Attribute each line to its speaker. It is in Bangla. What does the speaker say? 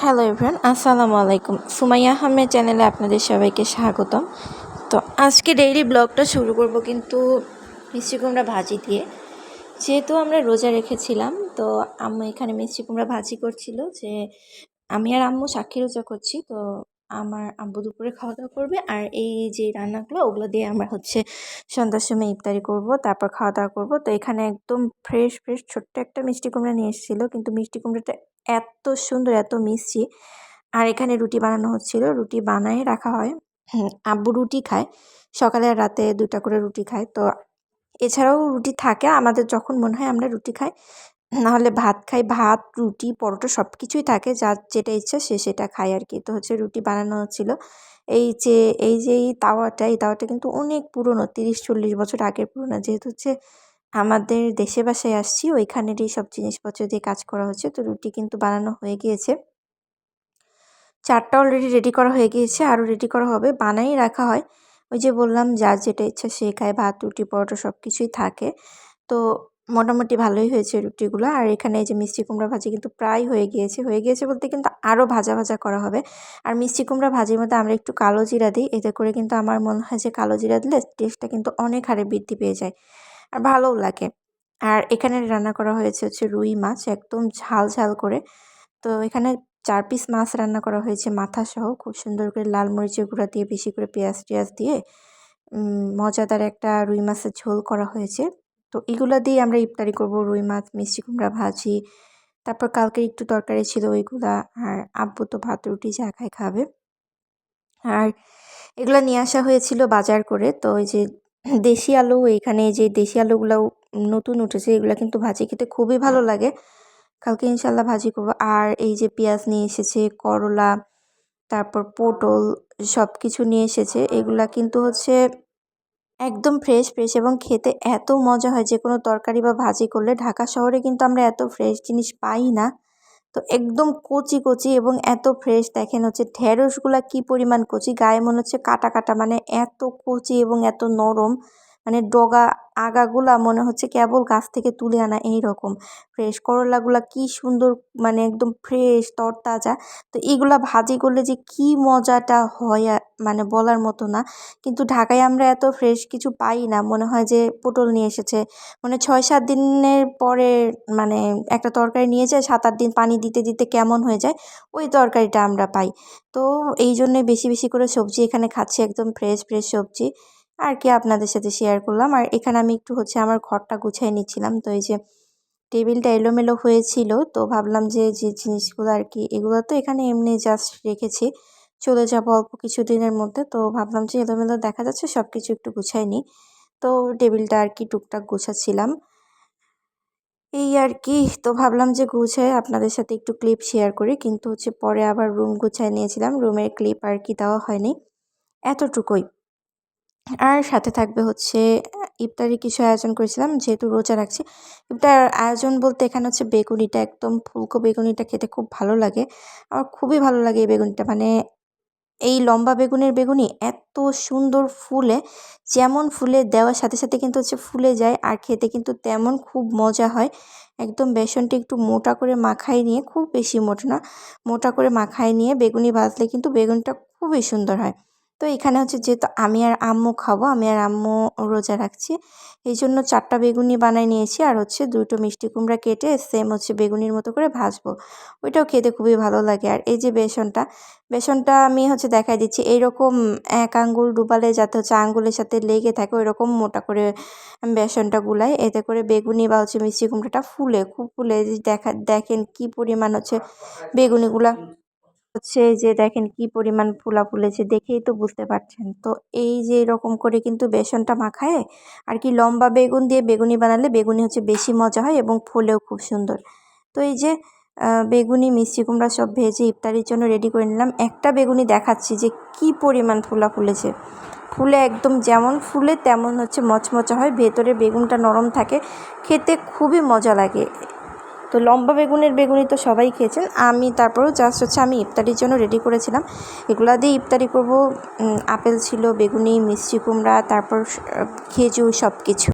Speaker 1: হ্যালো এভরান আসসালামু আলাইকুম সুমাইয়া আহমেদ চ্যানেলে আপনাদের সবাইকে স্বাগতম। তো আজকে ডেইলি ব্লগটা শুরু করব কিন্তু মিষ্টি কুমড়া ভাজি দিয়ে। যেহেতু আমরা রোজা রেখেছিলাম, তো আম্মু এখানে মিষ্টি কুমড়া ভাজি করছিল যে আমি আর আম্মু সাক্ষী রোজা করছি, তো আমার আব্বু দুপুরে খাওয়া দাওয়া করবে। আর এই যে রান্নাগুলো, ওগুলো দিয়ে আমরা হচ্ছে সন্ধ্যার সময় ইফতারি করব, তারপর খাওয়া দাওয়া করব। তো এখানে একদম ফ্রেশ ফ্রেশ ছোট্ট একটা মিষ্টি কুমড়া নিয়ে এসেছিল। কিন্তু মিষ্টি কুমড়াটা এত সুন্দর, এত মিষ্টি। আর এখানে রুটি বানানো হচ্ছিল। রুটি বানায় রাখা হয়। আব্বু রুটি খায়। সকালে আর রাতে দুটা করে রুটি খায়। তো এছাড়াও রুটি থাকে। আমাদের যখন মনে হয় আমরা রুটি খাই নাহলে ভাত খাই, ভাত, রুটি, পরোটা সব কিছুই থাকে যার যেটা ইচ্ছা সে সেটা খায় আর কি। তো হচ্ছে রুটি বানানো হচ্ছিল এই যে এই যে, এই তাওয়াটা এই তাওয়াটা কিন্তু অনেক পুরনো, তিরিশ, চল্লিশ বছর আগের পুরনো। যেহেতু হচ্ছে আমাদের দেশে বাসায় আসছি, ওইখানেরই সব জিনিসপত্র দিয়ে কাজ করা হচ্ছে। তো রুটি কিন্তু বানানো হয়ে গিয়েছে। চারটা অলরেডি রেডি করা হয়ে গিয়েছে, আরও রেডি করা হবে, বানাই রাখা হয়। ওই যে বললাম, যার যেটা ইচ্ছা সে খায়, ভাত, রুটি, পরোটা সব কিছুই থাকে। তো মোটামুটি ভালোই হয়েছে রুটিগুলো। আর এখানে এই যে মিষ্টি কুমড়া ভাজি কিন্তু প্রায় হয়ে গিয়েছে। হয়ে গিয়েছে বলতে কিন্তু আরও ভাজা ভাজা করা হবে। আর মিষ্টি কুমড়া ভাজির মধ্যে আমরা একটু কালো জিরা দিই। এতে করে কিন্তু আমার মনে হয় যে কালো জিরা দিলে টেস্টটা কিন্তু অনেক হারে বৃদ্ধি পেয়ে যায়। আর ভালোও লাগে। আর এখানে রান্না করা হয়েছে হচ্ছে রুই মাছ, একদম ঝাল ঝাল করে। তো এখানে চার পিস মাছ রান্না করা হয়েছে মাথা সহ। খুব সুন্দর করে লাল মরিচের গুঁড়া দিয়ে বেশি করে পেঁয়াজ টেয়াজ দিয়ে মজাদার একটা রুই মাছের ঝোল করা হয়েছে। তো এগুলো দিয়ে আমরা ইফতারি করব। রুই মাছ, মিষ্টি কুমড়া ভাজি, তারপর কালকের একটু তরকারি ছিল ওইগুলা। আর আব্বু তো ভাত, রুটি যা খায়, খাবে। আর এগুলো নিয়ে আসা হয়েছিল বাজার করে। তো ওই যে দেশি আলু, এখানে যে দেশি আলুগুলো নতুন উঠেছে, এগুলো কিন্তু ভাজি খেতে খুবই ভালো লাগে। কালকে ইনশাল্লাহ ভাজি করব। আর এই যে পেঁয়াজ নিয়ে এসেছে, করলা, তারপর পটল সব কিছু নিয়ে এসেছে। এগুলা কিন্তু হচ্ছে একদম ফ্রেশ ফ্রেশ এবং খেতে এত মজা হয় যে কোনো তরকারি বা ভাজি করলে ঢাকা শহরে কিন্তু আমরা এত ফ্রেশ জিনিস পাই না। তো একদম কচি কচি এবং এত ফ্রেশ দেখেন হচ্ছে ঢেঁড়সগুলা কি পরিমাণ কচি, গায়ে মনে হচ্ছে কাটা কাটা মানে এত কচি এবং এত নরম। মানে ডগা আগাগুলা মনে হচ্ছে কেবল গাছ থেকে তুলে আনা এই রকম ফ্রেশ করলাগুলা কি সুন্দর মানে একদম ফ্রেশ তরতাজা। তো এগুলা ভাজি করলে যে কি মজাটা হয় মানে বলার মতো না। কিন্তু ঢাকায় আমরা এত ফ্রেশ কিছু পাই না। মনে হয় যে পটল নিয়ে এসেছে। মানে ছয় সাত দিনের পরে মানে একটা তরকারি নিয়ে যায় সাত আট দিন পানি দিতে দিতে কেমন হয়ে যায়, ওই তরকারিটা আমরা পাই। তো এই জন্যে বেশি বেশি করে সবজি এখানে খাচ্ছি, একদম ফ্রেশ ফ্রেশ সবজি। আর কি আপনাদের সাথে শেয়ার করলাম। আর এখানে আমি একটু হচ্ছে আমার ঘরটা গুছিয়ে নিচ্ছিলাম। তো এই যে টেবিলটা এলোমেলো হয়েছিল, তো ভাবলাম যে যে জিনিসগুলো আর কি, এগুলো তো এখানে এমনি জাস্ট রেখেছি। চলে যাব অল্প কিছু দিনের মধ্যে। তো ভাবলাম যে, এলোমেলো দেখা যাচ্ছে সব কিছু একটু গুছাই নিই। তো টেবিলটা আর কি টুকটাক গুছাচ্ছিলাম। এই আর কি, তো ভাবলাম যে গুছাই আপনাদের সাথে একটু ক্লিপ শেয়ার করি। কিন্তু হচ্ছে পরে আবার রুম গুছাই নিয়েছিলাম। রুমের ক্লিপ আর কি দেওয়া হয়নি। এতটুকুই। আর সাথে থাকবে হচ্ছে, ইফতারি কিছু আয়োজন করেছিলাম, যেহেতু রোজা রাখছি। ইফতার আয়োজন বলতে এখানে হচ্ছে বেগুনিটা, একদম ফুলকো বেগুনিটা খেতে খুব ভালো লাগে। আমার খুবই ভালো লাগে এই বেগুনিটা। মানে এই লম্বা বেগুনের বেগুনি এত সুন্দর ফুলে, যেমন ফুলে দেওয়ার সাথে সাথে কিন্তু হচ্ছে ফুলে যায়, আর খেতে কিন্তু তেমন খুব মজা হয়। একদম বেসনটি একটু মোটা করে মাখাই নিয়ে, খুব বেশি মোটা না, মোটা করে মাখাই নিয়ে বেগুনি ভাজলে কিন্তু বেগুনটা খুবই সুন্দর হয়। তো এখানে হচ্ছে যেহেতু আমি আর আম্মু খাব, আমি আর আম্মু রোজা রাখছি, এই জন্য চারটা বেগুনি বানাই নিয়েছি আর হচ্ছে দুটো মিষ্টি কুমড়া কেটে সেম হচ্ছে বেগুনির মতো করে ভাজবো। ওইটাও খেতে খুবই ভালো লাগে। আর এই যে বেসনটা বেসনটা আমি হচ্ছে দেখাই দিচ্ছি, এইরকম এক আঙ্গুল ডুবালে যাতে হচ্ছে আঙ্গুলের সাথে লেগে থাকে ওই রকম মোটা করে বেসনটা গুলাই, এতে করে বেগুনি বা হচ্ছে মিষ্টি কুমড়াটা ফুলে, খুব ফুলে। দেখা, দেখেন কি পরিমাণ হচ্ছে বেগুনিগুলা। হচ্ছে যে, দেখেন কি পরিমাণ ফুলা ফুলেছে দেখেই তো বুঝতে পারছেন। তো এই যে, এরকম করে কিন্তু বেসনটা মাখায় আর কি লম্বা বেগুন দিয়ে বেগুনি বানালে বেগুনি হচ্ছে বেশি মজা হয় এবং ফুলেও খুব সুন্দর। তো এই যে বেগুনি, মিষ্টি কুমড়া সব ভেজে ইফতারির জন্য রেডি করে নিলাম। একটা বেগুনি দেখাচ্ছি যে, কি পরিমাণ ফুলা ফুলেছে। ফুলে একদম যেমন ফুলে তেমন হচ্ছে মচমচা হয়, ভেতরে বেগুনটা নরম থাকে, খেতে খুবই মজা লাগে। তো লম্বা বেগুনের বেগুনি তো সবাই খেয়েছেন। আমি তারপরেও জাস্ট হচ্ছে আমি ইফতারির জন্য রেডি করেছিলাম। এগুলো দিয়ে ইফতারি করব আপেল ছিল, বেগুনি, মিষ্টি কুমড়া, তারপর খেজুর সব কিছু